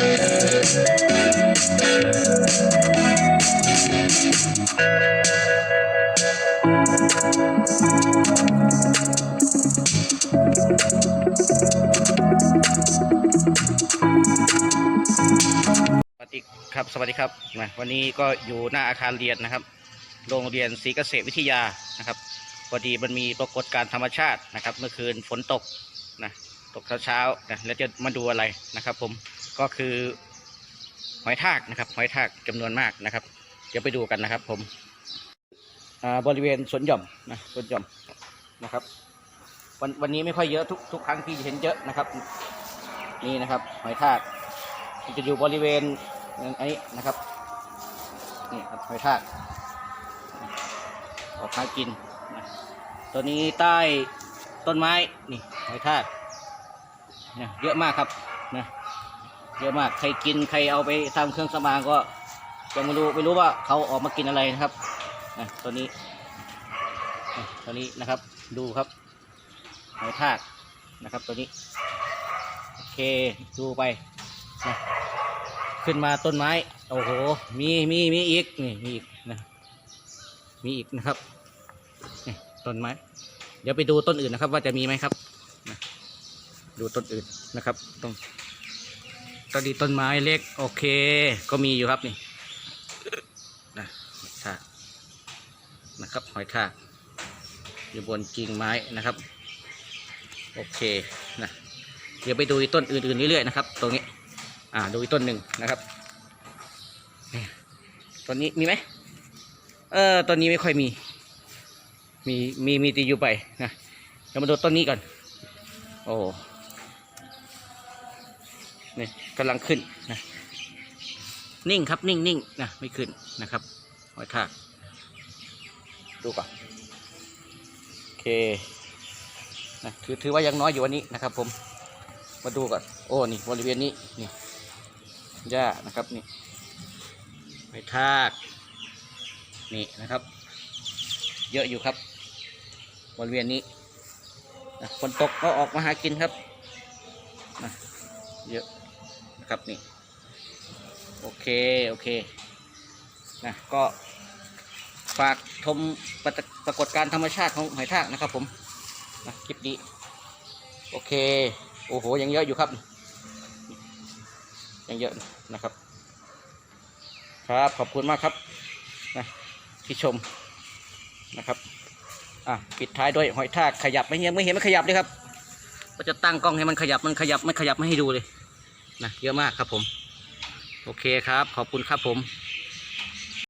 สวัสดีครับ สวัสดีครับนะวันนี้ก็อยู่หน้าอาคารเรียนนะครับ โรงเรียนศรีเกษตรวิทยานะครับพอดีมันมีปรากฏการธรรมชาตินะครับ เมื่อคืนฝนตกนะตกเช้าๆนะแล้วจะมาดูอะไรนะครับผม ก็คือหอยทากนะครับ หอยทากจำนวนมากนะครับ เดี๋ยวไปดูกันนะครับ ผมบริเวณสวนหย่อมนะสวนหย่อมนะครับ วันวันนี้ไม่ค่อยเยอะทุกทุกครั้งที่เห็นเยอะนะครับ นี่นะครับหอยทากจะอยู่บริเวณอันนี้นะครับนี่ครับหอยทากออกหากินนะตัวนี้ใต้ต้นไม้นี่หอยทากเนี่ยเยอะมากครับนะ เยอะมากใครกินใครเอาไปทำเครื่องสำอางก็ยังไม่รู้ไม่รู้ว่าเขาออกมากินอะไรนะครับนะตัวนี้ตัวนี้นะครับดูครับหอยทากนะครับตัวนี้โอเคดูไปนะขึ้นมาต้นไม้โอ้โหมีมีมีอีกนี่มีอีกนะมีอีกนะครับต้นไม้ เดี๋ยวไปดูต้นอื่นนะครับ ว่าจะมีไหมครับ ดูต้นอื่นนะครับตรง ตอนนี้ต้นไม้เล็ก โอเค ก็มีอยู่ครับนี่นะหอยทากนะครับหอยทากอยู่บนกิ่งไม้นะครับ โอเคนะเดี๋ยวไปดูต้นอื่นๆเรื่อยๆนะครับ ตรงนี้ อ่าดูอีกต้นหนึ่งนะครับนี่ต้นนี้มีไหมเออต้นนี้ไม่ค่อยมี มีมีมีตีอยู่ไปนะเดี๋ยวมาดูต้นนี้ก่อนโอ้ นี่กำลังขึ้นนะนิ่งครับนิ่งนิ่งนะไม่ขึ้นนะครับหอยทากดูก่อนโอเคนะถือถือว่ายังน้อยอยู่วันนี้นะครับ ผมมาดูก่อนโอ้นี่บริเวณนี้นี่หญ้านะครับนี่ไปทากนี่นะครับ เยอะอยู่ครับ บริเวณนี้นะฝนตกก็ออกมาหากินครับนะเยอะ นะครับนี่โอเคโอเคนะก็ฝากชมปรากฏปรากฏการธรรมชาติของหอยทากนะครับผมนะคลิปนี้โอเคโอ้โหยังเยอะอยู่ครับยังเยอะนะครับ ครับขอบคุณมากครับนะที่ชมนะครับอะปิดท้ายด้วยหอยทากขยับไม่เห็นไม่เห็นมันขยับเลยครับก็จะตั้งกล้องให้มันขยับมันขยับไม่ขยับไม่ให้ดูเลย นะเยอะมากครับผม โอเคครับ ขอบคุณครับผม